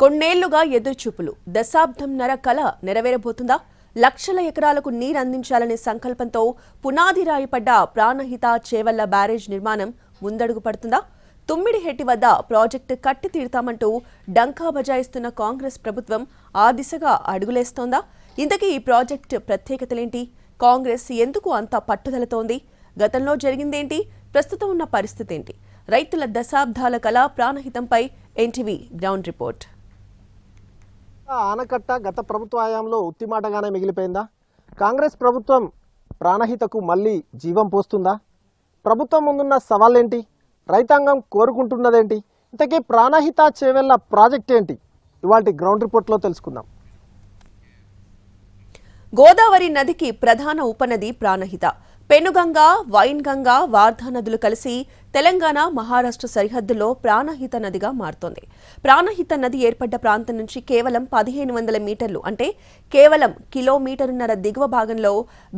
కొన్నేళ్ళుగా ఎదురుచూపులు. దశాబ్దం నర కల నెరవేరబోతుందా? లక్షల ఎకరాలకు నీరు అందించాలనే సంకల్పంతో పునాది రాయిపడ్డ ప్రాణహిత చేవల్ల బ్యారేజ్ నిర్మాణం ముందడుగు పడుతుందా? తుమ్మిడిహెట్టి వద్ద ప్రాజెక్టు కట్టి తీరుతామంటూ డంకా బజాయిస్తున్న కాంగ్రెస్ ప్రభుత్వం ఆ దిశగా అడుగులేస్తోందా? ఇంతకీ ఈ ప్రాజెక్టు ప్రత్యేకతలేంటి? కాంగ్రెస్ ఎందుకు అంత పట్టుదలతోంది? గతంలో జరిగిందేంటి? ప్రస్తుతం ఉన్న పరిస్థితి ఏంటి రైతుల దశాబ్దాల కళ ప్రాణహితంపై ఎన్టీవీ గ్రౌండ్ రిపోర్ట్. ఆనకట్ట గత ప్రభుత్వ హయాంలో ఉత్తిమాటగానే మిగిలిపోయిందా? కాంగ్రెస్ ప్రభుత్వం ప్రాణహితకు మళ్ళీ జీవం పోస్తుందా? ప్రభుత్వం ముందున్న సవాళ్ళేంటి రైతాంగం కోరుకుంటున్నదేంటి? ఇంతకీ ప్రాణహిత చేవెళ్ళ ప్రాజెక్ట్ ఏంటి? ఇవాటి గ్రౌండ్ రిపోర్ట్లో తెలుసుకుందాం. గోదావరి నదికి ప్రధాన ఉపనది ప్రాణహిత. పెనుగంగా వైన్గంగ వార్ధా నదులు కలిసి తెలంగాణ మహారాష్ట్ర సరిహద్దులో ప్రాణహిత నదిగా మారుతోంది. ప్రాణహిత నది ఏర్పడ్డ ప్రాంతం నుంచి కేవలం పదిహేను వందల మీటర్లు అంటే కేవలం కిలోమీటరున్నర దిగువ భాగంలో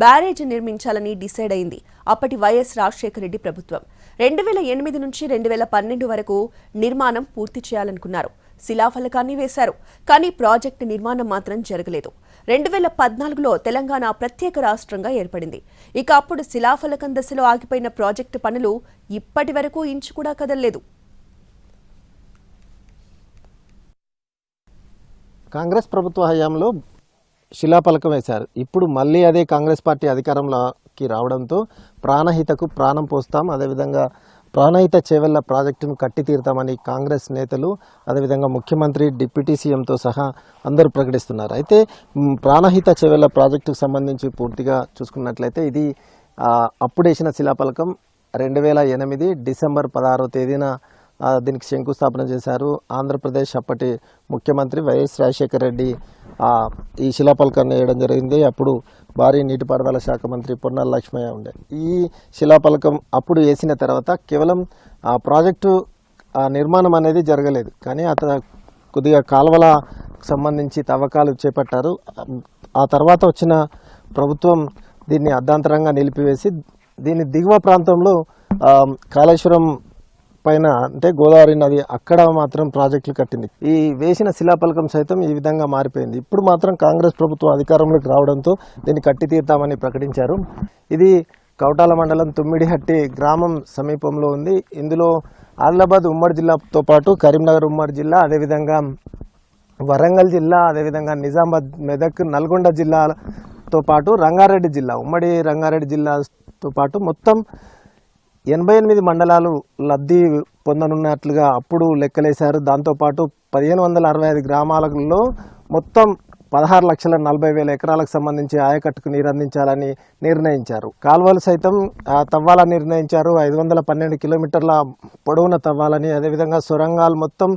బ్యారేజ్ నిర్మించాలని డిసైడ్ అయింది. అప్పటి వైఎస్ రాజశేఖర రెడ్డి ప్రభుత్వం. రెండు వేల ఎనిమిది నుంచి రెండు వేల పన్నెండు వరకు నిర్మాణం పూర్తి చేయాలనుకున్నారు. శిలాఫలకాన్ని వేశారు. కానీ ప్రాజెక్టు నిర్మాణం మాత్రం జరగలేదు. రెండు వేల పద్నాలుగులో తెలంగాణ ప్రత్యేక రాష్ట్రంగా ఏర్పడింది. ఇక అప్పుడు శిలాఫలకం దశలో ఆగిపోయిన ప్రాజెక్టు పనులు ఇప్పటి వరకు ఇంచు కూడా కదలలేదు. కాంగ్రెస్ ప్రభుత్వ హయాంలో శిలాఫలకం వేశారు. ఇప్పుడు మళ్ళీ అదే కాంగ్రెస్ పార్టీ అధికారంలోకి రావడంతో ప్రాణహితకు ప్రాణం పోస్తాం. అదేవిధంగా ప్రాణహిత చేవెళ్ళ ప్రాజెక్టును కట్టి తీరుతామని కాంగ్రెస్ నేతలు అదేవిధంగా ముఖ్యమంత్రి డిప్యూటీ సీఎంతో సహా అందరూ ప్రకటిస్తున్నారు. అయితే ప్రాణహిత చేవెళ్ళ ప్రాజెక్టుకు సంబంధించి పూర్తిగా చూసుకున్నట్లయితే ఇది అప్పుడేసిన శిలాఫలకం రెండు వేల ఎనిమిది డిసెంబర్ పదహారో తేదీన దీనికి శంకుస్థాపన చేశారు. ఆంధ్రప్రదేశ్ అప్పటి ముఖ్యమంత్రి వైఎస్ రాజశేఖర రెడ్డి ఈ శిలాపలకాన్ని వేయడం జరిగింది. అప్పుడు భారీ నీటిపారుదల శాఖ మంత్రి పొన్నాల లక్ష్మయ్య ఉండే. ఈ శిలాపలకం అప్పుడు వేసిన తర్వాత కేవలం ఆ ప్రాజెక్టు ఆ నిర్మాణం అనేది జరగలేదు. కానీ అత కొద్దిగా కాలువల సంబంధించి తవ్వకాలు చేపట్టారు. ఆ తర్వాత వచ్చిన ప్రభుత్వం దీన్ని అర్ధాంతరంగా నిలిపివేసి దీని దిగువ ప్రాంతంలో కాళేశ్వరం పైన అంటే గోదావరి నది అక్కడ మాత్రం ప్రాజెక్టులు కట్టింది. ఈ వేసిన శిలాఫలకం సైతం ఈ విధంగా మారిపోయింది. ఇప్పుడు మాత్రం కాంగ్రెస్ ప్రభుత్వం అధికారంలోకి రావడంతో దీన్ని కట్టి తీర్తామని ప్రకటించారు. ఇది కౌటాల మండలం తుమ్మిడిహట్టి గ్రామం సమీపంలో ఉంది. ఇందులో ఆదిలాబాద్ ఉమ్మడి జిల్లాతో పాటు కరీంనగర్ ఉమ్మడి జిల్లా అదేవిధంగా వరంగల్ జిల్లా అదేవిధంగా నిజామాబాద్ మెదక్ నల్గొండ జిల్లాతో పాటు రంగారెడ్డి జిల్లా ఉమ్మడి రంగారెడ్డి జిల్లాతో పాటు మొత్తం ఎనభై ఎనిమిది మండలాలు లబ్ధి పొందనున్నట్లుగా అప్పుడు లెక్కలేశారు. దాంతోపాటు పదిహేను వందల అరవై ఐదు గ్రామాలలో మొత్తం పదహారు లక్షల నలభై వేల ఎకరాలకు సంబంధించి ఆయకట్టుకు నీరు అందించాలని నిర్ణయించారు. కాల్వలు సైతం ఆ, తవ్వాలని నిర్ణయించారు. ఐదు వందల పన్నెండు కిలోమీటర్ల పొడవున తవ్వాలని అదేవిధంగా సొరంగాలు మొత్తం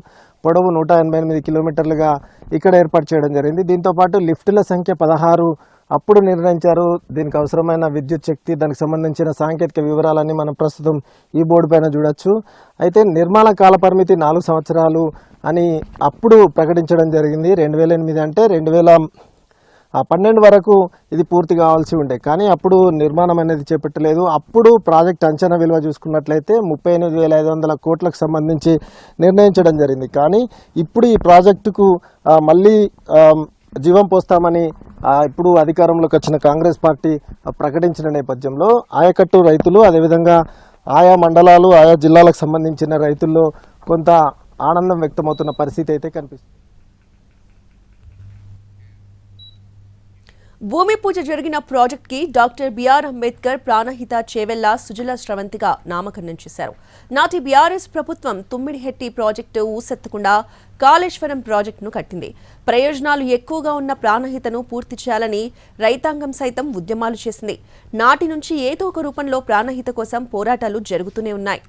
పొడవు నూట ఎనభై ఎనిమిది కిలోమీటర్లుగా ఇక్కడ ఏర్పాటు చేయడం జరిగింది. దీంతోపాటు లిఫ్టుల సంఖ్య పదహారు అప్పుడు నిర్ణయించారు. దీనికి అవసరమైన విద్యుత్ శక్తి దానికి సంబంధించిన సాంకేతిక వివరాలన్నీ మనం ప్రస్తుతం ఈ బోర్డు పైన చూడొచ్చు. అయితే నిర్మాణ కాల పరిమితి నాలుగు సంవత్సరాలు అని అప్పుడు ప్రకటించడం జరిగింది. రెండు వేల ఎనిమిది అంటే రెండు వేల ఆ పన్నెండు వరకు ఇది పూర్తి కావాల్సి ఉండే. కానీ అప్పుడు నిర్మాణం అనేది చేపట్టలేదు. అప్పుడు ప్రాజెక్ట్ అంచనా విలువ చూసుకున్నట్లయితే ముప్పై ఎనిమిది వేల ఐదు వందల కోట్లకు సంబంధించి నిర్ణయించడం జరిగింది. కానీ ఇప్పుడు ఈ ప్రాజెక్టుకు మళ్ళీ జీవం పోస్తామని ఇప్పుడు అధికారంలోకి వచ్చిన కాంగ్రెస్ పార్టీ ప్రకటించిన నేపథ్యంలో ఆయకట్టు రైతులు అదేవిధంగా ఆయా మండలాలు ఆయా జిల్లాలకు సంబంధించిన రైతుల్లో కొంత ఆనందం వ్యక్తమవుతున్న పరిస్థితి అయితే కనిపిస్తుంది. భూమి పూజ జరిగిన ప్రాజెక్ట్కి doctor B R Ambedkar Pranahita Chevella Sujala స్రవంతిగా నామకరణం చేశారు. నాటి బీఆర్ఎస్ ప్రభుత్వం తుమ్మిడిహెట్టి ప్రాజెక్టు ఊసెత్తకుండా కాళేశ్వరం ప్రాజెక్టును కట్టింది. ప్రయోజనాలు ఎక్కువగా ఉన్న ప్రాణహితను పూర్తి చేయాలని రైతాంగం సైతం ఉద్యమాలు చేసింది. నాటి నుంచి ఏదో ఒక రూపంలో ప్రాణహిత కోసం పోరాటాలు జరుగుతూనే ఉన్నాయి.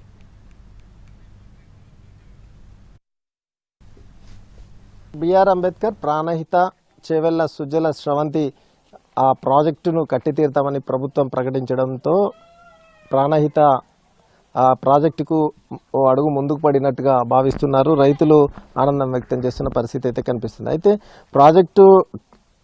బిఆర్ అంబేద్కర్ ప్రాణహిత చేవెళ్ళ సుజల స్రవంతి ఆ ప్రాజెక్టును కట్టి తీరుతామని ప్రభుత్వం ప్రకటించడంతో ప్రాణహిత ఆ ప్రాజెక్టుకు ఓ అడుగు ముందుకు పడినట్టుగా భావిస్తున్నారు. రైతులు ఆనందం వ్యక్తం చేస్తున్న పరిస్థితి అయితే కనిపిస్తుంది. అయితే ప్రాజెక్టు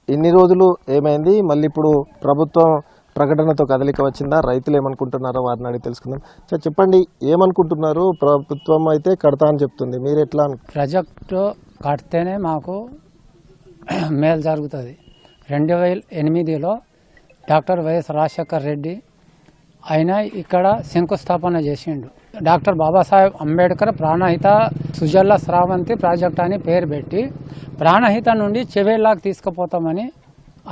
ఇన్ని రోజులు ఏమైంది? మళ్ళీ ఇప్పుడు ప్రభుత్వం ప్రకటనతో కదలిక వచ్చిందా? రైతులు ఏమనుకుంటున్నారో వారిని అడిగి తెలుసుకుందాం. సార్ చెప్పండి ఏమనుకుంటున్నారు? ప్రభుత్వం అయితే కడతా అని చెప్తుంది. మీరు ఎట్లా ప్రాజెక్టు కడితేనే మాకు మేలు జరుగుతుంది. రెండు వేల ఎనిమిదిలో డాక్టర్ వైఎస్ రాజశేఖర్ రెడ్డి ఆయన ఇక్కడ శంకుస్థాపన చేసిండు. డాక్టర్ బాబాసాహెబ్ అంబేద్కర్ ప్రాణహిత సుజల్ల స్రావంతి ప్రాజెక్ట్ అని పేరు పెట్టి ప్రాణహిత నుండి చెవేళ్ళకి తీసుకుపోతామని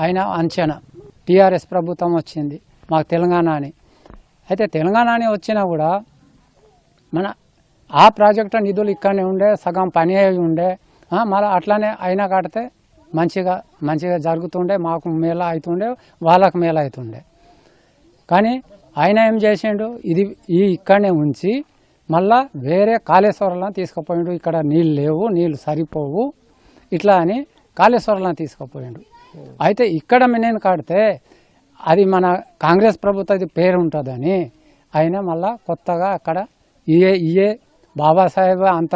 ఆయన అంచనా. టీఆర్ఎస్ ప్రభుత్వం వచ్చింది మాకు తెలంగాణ అని. అయితే తెలంగాణ అని వచ్చినా కూడా మన ఆ ప్రాజెక్టు నిధులు ఇక్కడనే ఉండే సగం పని అయి ఉండే మళ్ళీ అట్లానే అయినా కడితే మంచిగా మంచిగా జరుగుతుండే మాకు మేళ అవుతుండే వాళ్ళకు మేళ అవుతుండే కానీ ఆయన ఏం చేసిండు? ఇది ఈ ఇక్కడనే ఉంచి మళ్ళా వేరే కాళేశ్వరంలో తీసుకుపోయిండు. ఇక్కడ నీళ్ళు లేవు నీళ్ళు సరిపోవు. ఇట్లా అని కాళేశ్వరంలో తీసుకుపోయిండు. అయితే ఇక్కడ నేను కడితే అది మన కాంగ్రెస్ ప్రభుత్వది పేరు ఉంటుందని ఆయన మళ్ళా కొత్తగా అక్కడ ఇయే ఇయే బాబాసాహెబ్ అంత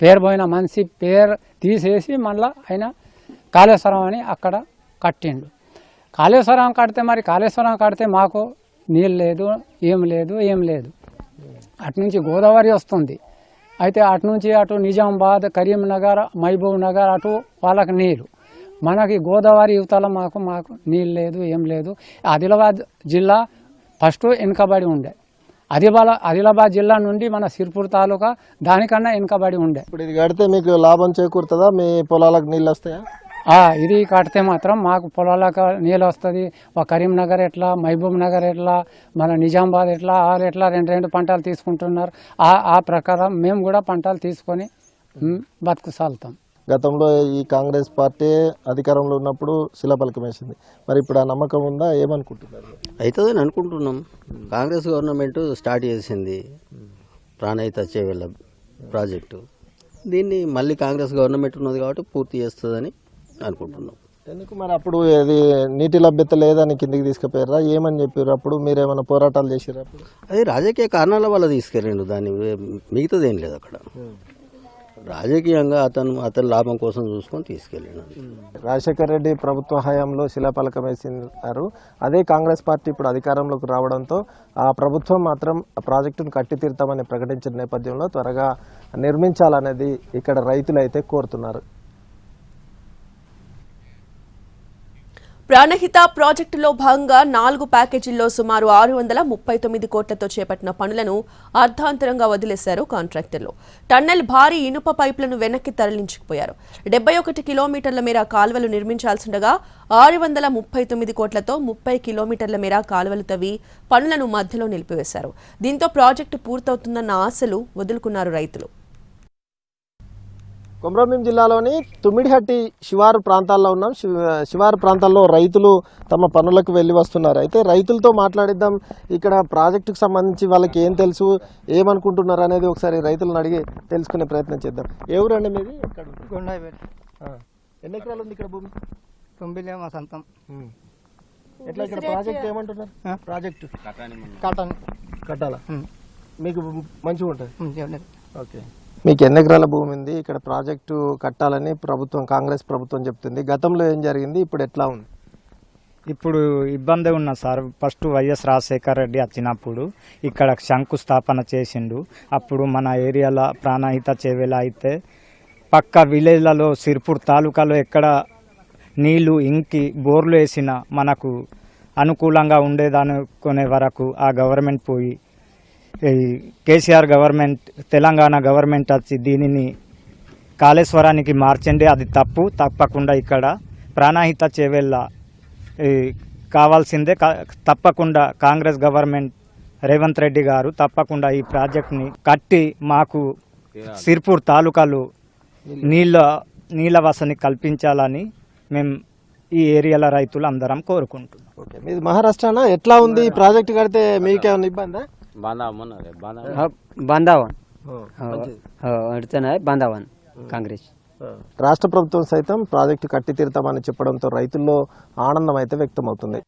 పేరు పోయిన మనిషి పేరు తీసేసి మళ్ళా ఆయన కాళేశ్వరం అని అక్కడ కట్టిండు. కాళేశ్వరం కడితే మరి కాళేశ్వరం కడితే మాకు నీళ్ళు లేదు ఏం లేదు ఏం లేదు. అటు నుంచి గోదావరి వస్తుంది. అయితే అటు నుంచి అటు నిజామాబాద్ కరీంనగర్ మహబూబ్ నగర్ అటు వాళ్ళకి నీరు. మనకి గోదావరి యువతల మాకు మాకు నీళ్ళు లేదు ఏం లేదు. ఆదిలాబాద్ జిల్లా ఫస్ట్ వెనుకబడి ఉండే. ఆదిలాబాద్ ఆదిలాబాద్ జిల్లా నుండి మన సిర్పూర్ తాలూకా దానికన్నా వెనుకబడి ఉండే. ఇప్పుడు ఇది కడితే మీకు లాభం చేకూరుతుందా? మీ పొలాలకు నీళ్ళు వస్తాయా? ఇది కడితే మాత్రం మాకు పొలాలకు నీళ్ళు వస్తుంది. ఒక కరీంనగర్ ఎట్లా మహబూబ్ నగర్ ఎట్లా మన నిజామాబాద్ ఎట్లా ఆరు ఎట్లా రెండు రెండు పంటలు తీసుకుంటున్నారు. ఆ ఆ ప్రకారం మేము కూడా పంటలు తీసుకొని బతుకు సాగుతాం గతంలో ఈ కాంగ్రెస్ పార్టీ అధికారంలో ఉన్నప్పుడు శిలాపలకం వేసింది. మరి ఇప్పుడు ఆ నమ్మకం ఉందా? ఏమనుకుంటున్నారు? అవుతుందని అనుకుంటున్నాం. కాంగ్రెస్ గవర్నమెంట్ స్టార్ట్ చేసింది ప్రాణహిత చేవెళ్ళ ప్రాజెక్టు. దీన్ని మళ్ళీ కాంగ్రెస్ గవర్నమెంట్ ఉన్నది కాబట్టి పూర్తి చేస్తుందని అనుకుంటున్నాం. ఎందుకు మరి అప్పుడు ఇది నీటి లభ్యత లేదని కిందికి తీసుకుపోయారా? ఏమని చెప్పారు అప్పుడు మీరు ఏమైనా పోరాటాలు చేసారు అప్పుడు? అది రాజకీయ కారణాల వల్ల తీసుకెళ్ళిండు. దాన్ని మిగతాది ఏం లేదు అక్కడ. రాజకీయంగా అతను అతని లాభం కోసం చూసుకొని తీసుకెళ్ళిండు. రాజశేఖర రెడ్డి ప్రభుత్వ హయాంలో శిలాపలకం వేసినారు. అదే కాంగ్రెస్ పార్టీ ఇప్పుడు అధికారంలోకి రావడంతో ఆ ప్రభుత్వం మాత్రం ఆ ప్రాజెక్టును కట్టి తీరుతామని ప్రకటించిన నేపథ్యంలో త్వరగా నిర్మించాలనేది ఇక్కడ రైతులు అయితే కోరుతున్నారు. ప్రాణహిత ప్రాజెక్టులో భాగంగా నాలుగు ప్యాకేజీల్లో సుమారు ఆరు వందల ముప్పై తొమ్మిది కోట్లతో చేపట్టిన పనులను అర్ధాంతరంగా వదిలేశారు కాంట్రాక్టర్లు. టన్నెల్ భారీ ఇనుప పైపులను వెనక్కి తరలించుకుపోయారు. డెబ్బై ఒకటి కిలోమీటర్ల మేర కాలువలు నిర్మించాల్సిండగా ఆరు వందల ముప్పై తొమ్మిది కోట్లతో ముప్పై కిలోమీటర్ల మేర కాలువలు తవ్వి పనులను మధ్యలో నిలిపివేశారు. దీంతో ప్రాజెక్టు పూర్తవుతుందన్న ఆశలు వదులుకున్నారు రైతులు. కొమరంభీం జిల్లాలోని తుమ్మిడిహట్టి శివారు ప్రాంతాల్లో ఉన్నాం. శివ- శివారు ప్రాంతాల్లో రైతులు తమ పనులకు వెళ్ళి వస్తున్నారు. అయితే రైతులతో మాట్లాడిద్దాం. ఇక్కడ ప్రాజెక్టుకు సంబంధించి వాళ్ళకి ఏం తెలుసు ఏమనుకుంటున్నారు అనేది ఒకసారి రైతులను అడిగి తెలుసుకునే ప్రయత్నం చేద్దాం. ఏ ఊరండి మీది. ఎన్ని ఎకరాలు ఉంది ఇక్కడ భూమి? తొమ్మిదిలే మా సొంతం. ఎట్లా ఇక్కడ ప్రాజెక్ట్ ఏమంటున్నారు? ప్రాజెక్టు. కాటన్. మీకు మంచిగా ఉంటుంది. ఓకే. మీకు ఎన్ని ఎకరాల భూమి ఉంది? ఇక్కడ ప్రాజెక్టు కట్టాలని ప్రభుత్వం కాంగ్రెస్ ప్రభుత్వం చెప్తుంది. గతంలో ఏం జరిగింది? ఇప్పుడు ఎట్లా ఉంది? ఇప్పుడు ఇబ్బంది ఉన్న sir. First YS Rajasekhar Reddy వచ్చినప్పుడు ఇక్కడ శంకుస్థాపన చేసిండు. అప్పుడు మన ఏరియాలో ప్రాణహిత చేవేలా అయితే పక్క విలేజ్లలో సిర్పూర్ తాలూకాలో ఎక్కడ నీళ్ళు ఇంకి బోర్లు వేసిన మనకు అనుకూలంగా ఉండేదనుకునే వరకు ఆ గవర్నమెంట్ పోయి కేసీఆర్ గవర్నమెంట్ తెలంగాణ గవర్నమెంట్ వచ్చి దీనిని కాళేశ్వరానికి మార్చండి అది తప్పు. తప్పకుండా ఇక్కడ ప్రాణహిత చేవేళ్ళ కావాల్సిందే. తప్పకుండా కాంగ్రెస్ గవర్నమెంట్ రేవంత్ రెడ్డి గారు తప్పకుండా ఈ ప్రాజెక్ట్ని కట్టి మాకు సిర్పూర్ తాలూకాలు నీళ్ళ నీళ్ళ వసతి కల్పించాలని మేము ఈ ఏరియాల రైతులు అందరం కోరుకుంటున్నాం. ఓకే. మీది మహారాష్ట్రనా? ఎట్లా ఉంది ఈ ప్రాజెక్ట్ కడితే మీకేమైనా ఇబ్బందా? बांधावन అడితేనే బాంధావన్ కాంగ్రెస్ రాష్ట్ర ప్రభుత్వం సైతం ప్రాజెక్టు కట్టి తీరుతామని చెప్పడంతో రైతుల్లో ఆనందం అయితే వ్యక్తమవుతుంది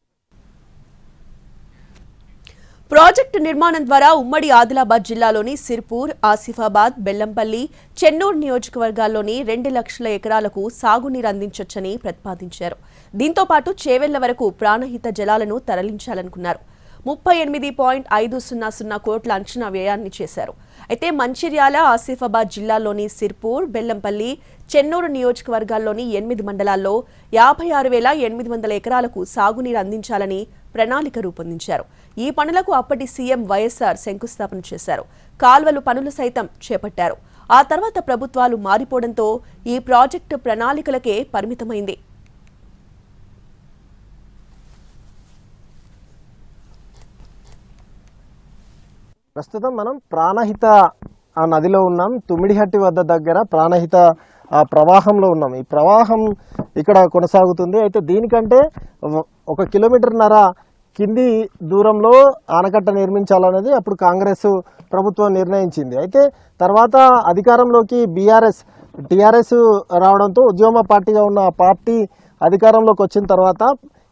ప్రాజెక్టు నిర్మాణం ద్వారా ఉమ్మడి ఆదిలాబాద్ జిల్లాలోని సిర్పూర్ ఆసిఫాబాద్ బెల్లంపల్లి చెన్నూరు నియోజకవర్గాల్లోని రెండు లక్షల ఎకరాలకు సాగునీరు అందించొచ్చని ప్రతిపాదించారు దీంతో పాటు చేవెళ్ల వరకు ప్రాణహిత జలాలను తరలించాలనుకున్నారు ముప్పై ఎనిమిది పాయింట్ ఐదు సున్నా సున్నా కోట్ల అంచనా వ్యయాన్ని చేశారు. అయితే మంచిర్యాల ఆసిఫాబాద్ జిల్లాలోని సిర్పూర్ బెల్లంపల్లి చెన్నూరు నియోజకవర్గాల్లోని ఎనిమిది మండలాల్లో యాభై ఆరు వేల ఎనిమిది వందల ఎకరాలకు సాగునీరు అందించాలని ప్రణాళిక రూపొందించారు. ఈ పనులకు అప్పటి సీఎం వైఎస్ఆర్ శంకుస్థాపన చేశారు. కాల్వలు పనులు సైతం చేపట్టారు. ఆ తర్వాత ప్రభుత్వాలు మారిపోవడంతో ఈ ప్రాజెక్టు ప్రణాళికలకే పరిమితమైంది. ప్రస్తుతం మనం ప్రాణహిత ఆ నదిలో ఉన్నాం. తుమ్మిడిహట్టి వద్ద దగ్గర ప్రాణహిత ఆ ప్రవాహంలో ఉన్నాం. ఈ ప్రవాహం ఇక్కడ కొనసాగుతుంది. అయితే దీనికంటే ఒక- కిలోమీటర్న్నర కింది దూరంలో ఆనకట్ట నిర్మించాలనేది అప్పుడు కాంగ్రెస్ ప్రభుత్వం నిర్ణయించింది. అయితే తర్వాత అధికారంలోకి బీఆర్ఎస్ టీఆర్ఎస్ రావడంతో ఉద్యమ పార్టీగా ఉన్న పార్టీ అధికారంలోకి వచ్చిన తర్వాత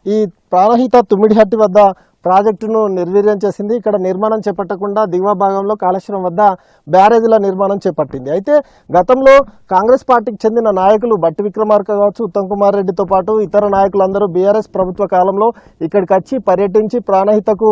ఈ ప్రాణహిత తుమ్మిడిహట్టి వద్ద ప్రాజెక్టును నిర్వీర్యం చేసింది. ఇక్కడ నిర్మాణం చేపట్టకుండా దిగువ భాగంలో కాళేశ్వరం వద్ద బ్యారేజీల నిర్మాణం చేపట్టింది. అయితే గతంలో కాంగ్రెస్ పార్టీకి చెందిన నాయకులు బట్టి విక్రమార్క కావచ్చు ఉత్తమ్ కుమార్ రెడ్డితో పాటు ఇతర నాయకులందరూ బీఆర్ఎస్ ప్రభుత్వ కాలంలో ఇక్కడికి వచ్చి పర్యటించి ప్రాణహితకు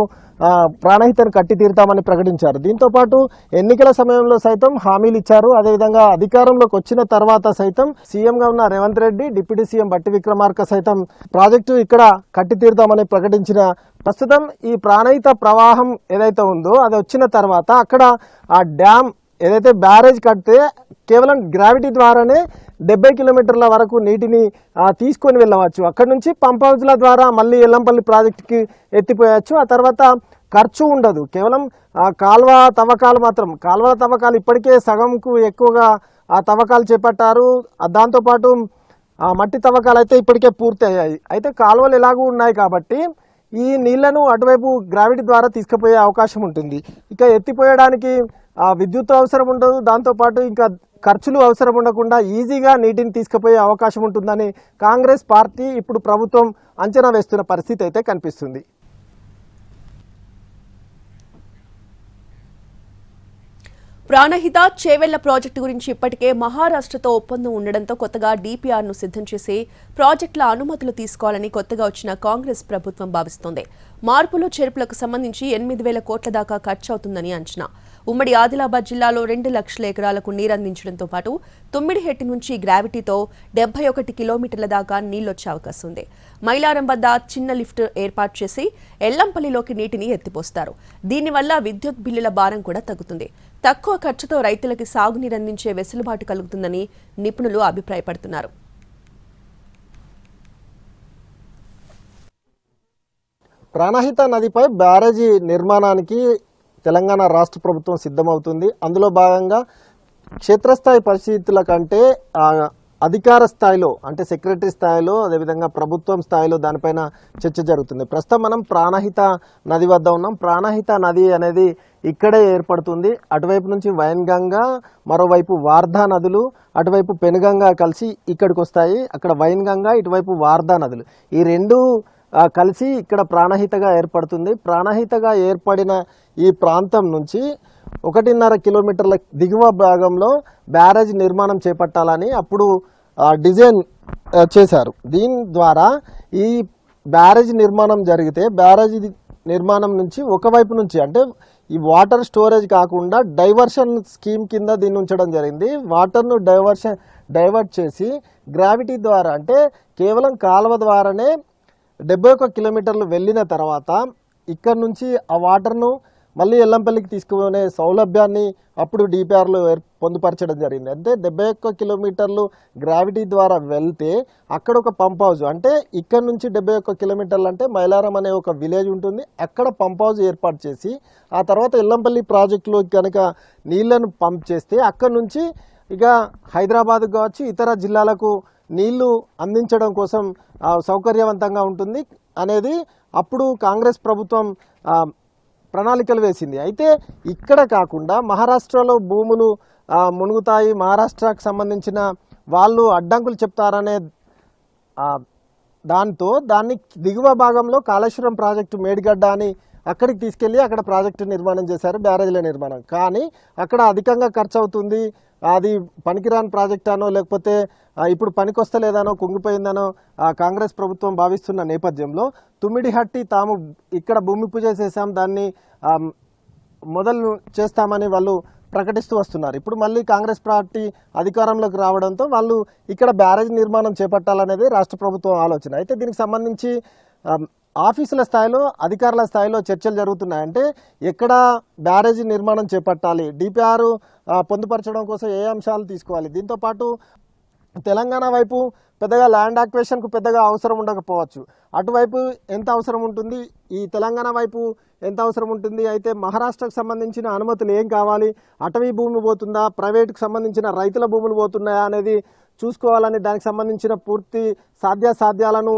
ప్రాణహితను కట్టి తీరుతామని ప్రకటించారు. దీంతో పాటు ఎన్నికల సమయంలో సైతం హామీలు ఇచ్చారు. అదేవిధంగా అధికారంలోకి వచ్చిన తర్వాత సైతం సీఎంగా ఉన్న రేవంత్ రెడ్డి డిప్యూటీ సీఎం బట్టి విక్రమార్క సైతం ప్రాజెక్టు ఇక్కడ కట్టి తీరుతామని ప్రకటించిన ప్రస్తుతం ఈ ప్రాణహిత ప్రవాహం ఏదైతే ఉందో అది వచ్చిన తర్వాత అక్కడ ఆ డ్యామ్ ఏదైతే బ్యారేజ్ కడితే కేవలం గ్రావిటీ ద్వారానే డెబ్బై కిలోమీటర్ల వరకు నీటిని తీసుకొని వెళ్ళవచ్చు. అక్కడ నుంచి పంప్ హౌజ్ల ద్వారా మళ్ళీ ఎల్లంపల్లి ప్రాజెక్టుకి ఎత్తిపోయచ్చు. ఆ తర్వాత ఖర్చు ఉండదు. కేవలం ఆ కాల్వ తవ్వకాలు మాత్రం. కాల్వ తవ్వకాలు ఇప్పటికే సగంకు ఎక్కువగా ఆ తవ్వకాలు చేపట్టారు. దాంతోపాటు ఆ మట్టి తవ్వకాలు అయితే ఇప్పటికే పూర్తి అయ్యాయి అయితే కాలువలు ఎలాగూ ఉన్నాయి కాబట్టి ఈ నీళ్ళను అటువైపు గ్రావిటీ ద్వారా తీసుకుపోయే అవకాశం ఉంటుంది. ఇక ఎత్తిపోయడానికి ఆ విద్యుత్ అవసరం ఉండదు. దాంతోపాటు ఇంకా ఖర్చులు అవసరం ఉండకుండా ఈజీగా నీటిని తీసుకుపోయే అవకాశం ఉంటుందని కాంగ్రెస్ పార్టీ ఇప్పుడు ప్రభుత్వం అంచనా వేస్తున్న పరిస్థితి అయితే కనిపిస్తుంది. ప్రాణహిత చేవెళ్ళ ప్రాజెక్టు గురించి ఇప్పటికే మహారాష్ట్రతో ఒప్పందం ఉండడంతో కొత్తగా డీపీఆర్ను సిద్ధం చేసి ప్రాజెక్టుల అనుమతులు తీసుకోవాలని కొత్తగా వచ్చిన కాంగ్రెస్ ప్రభుత్వం భావిస్తోంది. మార్పులు చేర్పులకు సంబంధించి ఎనిమిది వేల కోట్ల దాకా ఖర్చు అవుతుందని అంచనా. ఉమ్మడి ఆదిలాబాద్ జిల్లాలో రెండు లక్షల ఎకరాలకు నీరందించడంతో పాటు తుమ్మిడిహెట్టి నుంచి గ్రావిటీతో డెబ్బై ఒకటి కిలోమీటర్ల దాకా నీళ్ళొచ్చే అవకాశం ఉంది. మైలారం వద్ద చిన్న లిఫ్ట్ ఏర్పాటు చేసి ఎల్లంపల్లిలోకి నీటిని ఎత్తిపోస్తారు. దీనివల్ల విద్యుత్ బిల్లుల భారం కూడా తగ్గుతుంది. తక్కువ ఖర్చుతో రైతులకి సాగునీరు అందించే వెసులుబాటు కలుగుతుందని నిపుణులు అభిప్రాయపడుతున్నారు. ప్రాణహిత నదిపై బ్యారేజీ నిర్మాణానికి తెలంగాణ రాష్ట్ర ప్రభుత్వం సిద్ధమవుతుంది. అందులో భాగంగా క్షేత్రస్థాయి పరిస్థితుల కంటే అధికార స్థాయిలో అంటే సెక్రటరీ స్థాయిలో అదేవిధంగా ప్రభుత్వం స్థాయిలో దానిపైన చర్చ జరుగుతుంది. ప్రస్తుతం మనం ప్రాణహిత నది వద్ద ఉన్నాం. ప్రాణహిత నది అనేది ఇక్కడే ఏర్పడుతుంది. అటువైపు నుంచి వైన్గంగా మరోవైపు వార్ధా నదులు అటువైపు పెనుగంగా కలిసి ఇక్కడికి వస్తాయి. అక్కడ వైన్గంగా ఇటువైపు వార్ధా నదులు. ఈ రెండు కలిసి ఇక్కడ ప్రాణహితగా ఏర్పడుతుంది. ప్రాణహితగా ఏర్పడిన ఈ ప్రాంతం నుంచి ఒకటిన్నర కిలోమీటర్ల దిగువ భాగంలో బ్యారేజ్ నిర్మాణం చేపట్టాలని అప్పుడు డిజైన్ చేశారు. దీని ద్వారా ఈ బ్యారేజ్ నిర్మాణం జరిగితే బ్యారేజ్ నిర్మాణం నుంచి ఒకవైపు నుంచి అంటే ఈ వాటర్ స్టోరేజ్ కాకుండా డైవర్షన్ స్కీమ్ కింద దీన్ని ఉంచడం జరిగింది. వాటర్ను డైవర్షన్ డైవర్ట్ చేసి గ్రావిటీ ద్వారా అంటే కేవలం కాలువ ద్వారానే డెబ్బై ఒక్క కిలోమీటర్లు వెళ్ళిన తర్వాత ఇక్కడ నుంచి ఆ వాటర్ను మళ్ళీ ఎల్లంపల్లికి తీసుకునే సౌలభ్యాన్ని అప్పుడు డిపిఆర్లో పొందుపరచడం జరిగింది. అంటే డెబ్బై ఒక్క కిలోమీటర్లు గ్రావిటీ ద్వారా వెళ్తే అక్కడ ఒక పంప్ హౌజ్ అంటే ఇక్కడ నుంచి డెబ్బై ఒక్క కిలోమీటర్లు అంటే మైలారం అనే ఒక విలేజ్ ఉంటుంది. అక్కడ పంప్ హౌజ్ ఏర్పాటు చేసి ఆ తర్వాత ఎల్లంపల్లి ప్రాజెక్టులో కనుక నీళ్ళను పంప్ చేస్తే అక్కడ నుంచి ఇక హైదరాబాద్ కావచ్చు ఇతర జిల్లాలకు నీళ్ళు అందించడం కోసం సౌకర్యవంతంగా ఉంటుంది అనేది అప్పుడు కాంగ్రెస్ ప్రభుత్వం ప్రణాళికలు వేసింది. అయితే ఇక్కడ కాకుండా మహారాష్ట్రలో భూములు మునుగుతాయి. మహారాష్ట్రకు సంబంధించిన వాళ్ళు అడ్డంకులు చెప్తారనే దాంతో దాన్ని దిగువ భాగంలో కాళేశ్వరం ప్రాజెక్టు మేడిగడ్డ అని అక్కడికి తీసుకెళ్ళి అక్కడ ప్రాజెక్టు నిర్మాణం చేశారు బ్యారేజ్ల నిర్మాణం. కానీ అక్కడ అధికంగా ఖర్చు అవుతుంది అది పనికిరాని ప్రాజెక్ట్ అనో లేకపోతే ఇప్పుడు పనికొస్తలేదనో కుంగిపోయిందనో ఆ, కాంగ్రెస్ ప్రభుత్వం భావిస్తున్న నేపథ్యంలో తుమ్మిడిహట్టి తాము ఇక్కడ భూమి పూజ చేశాం దాన్ని మొదలు చేస్తామని వాళ్ళు ప్రకటిస్తూ వస్తున్నారు. ఇప్పుడు మళ్ళీ కాంగ్రెస్ పార్టీ అధికారంలోకి రావడంతో వాళ్ళు ఇక్కడ బ్యారేజ్ నిర్మాణం చేపట్టాలనేది రాష్ట్ర ప్రభుత్వం ఆలోచన. అయితే దీనికి సంబంధించి ఆఫీసుల స్థాయిలో అధికారుల స్థాయిలో చర్చలు జరుగుతున్నాయి అంటే ఎక్కడ బ్యారేజీ నిర్మాణం చేపట్టాలి డిపిఆర్ పొందుపరచడం కోసం ఏ అంశాలు తీసుకోవాలి? దీంతో పాటు తెలంగాణ వైపు పెద్దగా ల్యాండ్ యాక్వేషన్కు పెద్దగా అవసరం ఉండకపోవచ్చు. అటువైపు ఎంత అవసరం ఉంటుంది? ఈ తెలంగాణ వైపు ఎంత అవసరం ఉంటుంది? అయితే మహారాష్ట్రకు సంబంధించిన అనుమతులు ఏం కావాలి? అటవీ భూములు పోతుందా? ప్రైవేట్కి సంబంధించిన రైతుల భూములు పోతున్నాయా అనేది చూసుకోవాలని దానికి సంబంధించిన పూర్తి సాధ్యాసాధ్యాలను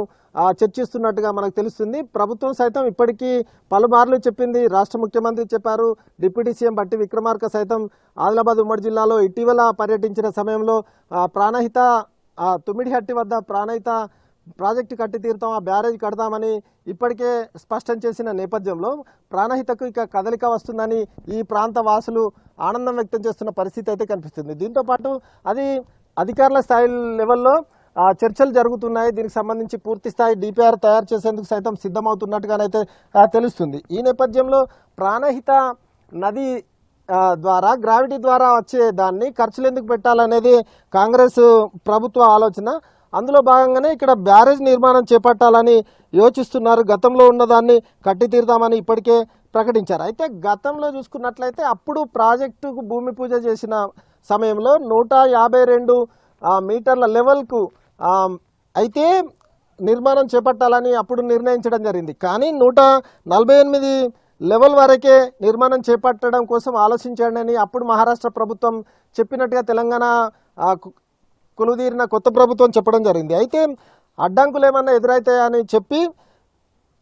చర్చిస్తున్నట్టుగా మనకు తెలుస్తుంది. ప్రభుత్వం సైతం ఇప్పటికీ పలుమార్లు చెప్పింది. రాష్ట్ర ముఖ్యమంత్రి చెప్పారు. డిప్యూటీ సీఎం బట్టి విక్రమార్క సైతం ఆదిలాబాద్ ఉమ్మడి జిల్లాలో ఇటీవల పర్యటించిన సమయంలో ప్రాణహిత తుమ్మిడిహట్టి వద్ద ప్రాణహిత ప్రాజెక్టు కట్టి తీరుతాం ఆ బ్యారేజ్ కడతామని ఇప్పటికే స్పష్టం చేసిన నేపథ్యంలో ప్రాణహితకు ఇక కదలిక వస్తుందని ఈ ప్రాంత వాసులు ఆనందం వ్యక్తం చేస్తున్న పరిస్థితి అయితే కనిపిస్తుంది. దీంతో పాటు అది అధికారుల స్థాయి లెవెల్లో ఆ, చర్చలు జరుగుతున్నాయి. దీనికి సంబంధించి పూర్తి స్థాయి డిపిఆర్ తయారు చేసేందుకు సైతం సిద్ధమవుతున్నట్టుగానైతే తెలుస్తుంది. ఈ నేపథ్యంలో ప్రాణహిత నది ద్వారా గ్రావిటీ ద్వారా వచ్చే దాన్ని ఖర్చులు ఎందుకు పెట్టాలనేది కాంగ్రెస్ ప్రభుత్వ ఆలోచన. అందులో భాగంగానే ఇక్కడ బ్యారేజ్ నిర్మాణం చేపట్టాలని యోచిస్తున్నారు. గతంలో ఉన్నదాన్ని కట్టి తీరుదామని ఇప్పటికే ప్రకటించారు. అయితే గతంలో చూసుకున్నట్లయితే అప్పుడు ప్రాజెక్టుకు భూమి పూజ చేసిన సమయంలో నూట యాభై రెండు మీటర్ల లెవెల్కు అయితే నిర్మాణం చేపట్టాలని అప్పుడు నిర్ణయించడం జరిగింది. కానీ నూట నలభై ఎనిమిది లెవెల్ వరకే నిర్మాణం చేపట్టడం కోసం ఆలోచించండి అప్పుడు మహారాష్ట్ర ప్రభుత్వం చెప్పినట్టుగా తెలంగాణ కొలుదీరిన కొత్త ప్రభుత్వం చెప్పడం జరిగింది. అయితే అడ్డంకులు ఏమన్నా ఎదురైతాయని చెప్పి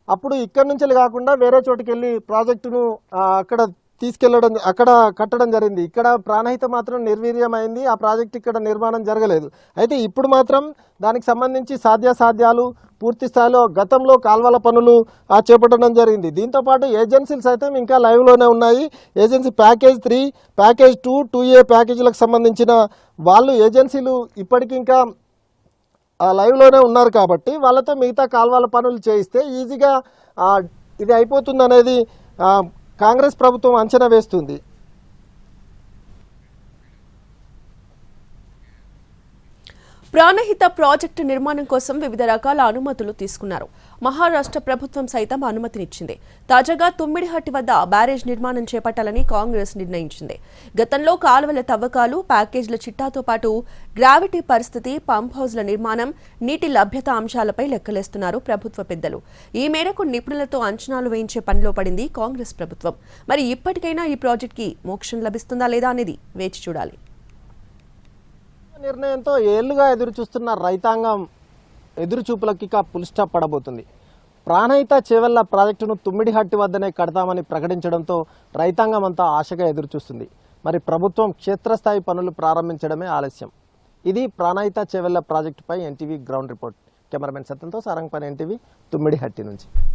అప్పుడు ఇక్కడి నుంచి కాకుండా వేరే చోటుకి వెళ్ళి ప్రాజెక్టును అక్కడ తీసుకెళ్ళడం అక్కడ కట్టడం జరిగింది. ఇక్కడ ప్రాణహిత మాత్రం నిర్వీర్యమైంది. ఆ ప్రాజెక్ట్ ఇక్కడ నిర్మాణం జరగలేదు. అయితే ఇప్పుడు మాత్రం దానికి సంబంధించి సాధ్యాసాధ్యాలు పూర్తి స్థాయిలో గతంలో కాల్వల పనులు చేపట్టడం జరిగింది. దీంతో పాటు ఏజెన్సీలు సైతం ఇంకా లైవ్లోనే ఉన్నాయి. Agency package three package two two A ప్యాకేజీలకు సంబంధించిన వాళ్ళు ఏజెన్సీలు ఇప్పటికి ఇంకా ఆ లైవ్లోనే ఉన్నారు కాబట్టి వాళ్ళతో మిగతా కాల్వల పనులు చేయిస్తే ఈజీగా ఇది అయిపోతుంది అనేది కాంగ్రెస్ ప్రభుత్వం అంచనా వేస్తుంది. ప్రాణహిత ప్రాజెక్టు నిర్మాణం కోసం వివిధ రకాల అనుమతులు తీసుకున్నారు. మహారాష్ట్ర ప్రభుత్వం సైతం అనుమతినిచ్చింది. తాజాగా తుమ్మిడిహట్టి వద్ద బ్యారేజ్ నిర్మాణం చేపట్టాలని కాంగ్రెస్ నిర్ణయించింది. గతంలో కాలువల తవ్వకాలు ప్యాకేజీల చిట్టాతో పాటు గ్రావిటీ పరిస్థితి పంప్ హౌజ్ల నిర్మాణం నీటి లభ్యత అంశాలపై లెక్కలేస్తున్నారు ప్రభుత్వ పెద్దలు. ఈ మేరకు నిపుణులతో అంచనాలు వేయించే పనిలో పడింది కాంగ్రెస్ ప్రభుత్వం. మరి ఇప్పటికైనా ఈ ప్రాజెక్టుకి మోక్షం లభిస్తుందా లేదా అనేది వేచి చూడాలి. నిర్ణయంతో ఏళ్ళుగా ఎదురు చూస్తున్న రైతాంగం ఎదురుచూపులకి చూపులకి స్టాప్ పడబోతుంది. ప్రాణహిత చేవెళ్ళ ప్రాజెక్టును తుమ్మిడిహట్టి వద్దనే కడతామని ప్రకటించడంతో రైతాంగం అంతా ఆశగా ఎదురుచూస్తుంది. మరి ప్రభుత్వం క్షేత్రస్థాయి పనులు ప్రారంభించడమే ఆలస్యం. ఇది ప్రాణహిత చేవెళ్ళ ప్రాజెక్టుపై ఎన్టీవీ గ్రౌండ్ రిపోర్ట్. కెమెరామెన్ సత్యంతో సారంగపని ఎన్టీవీ తుమ్మిడిహట్టి నుంచి.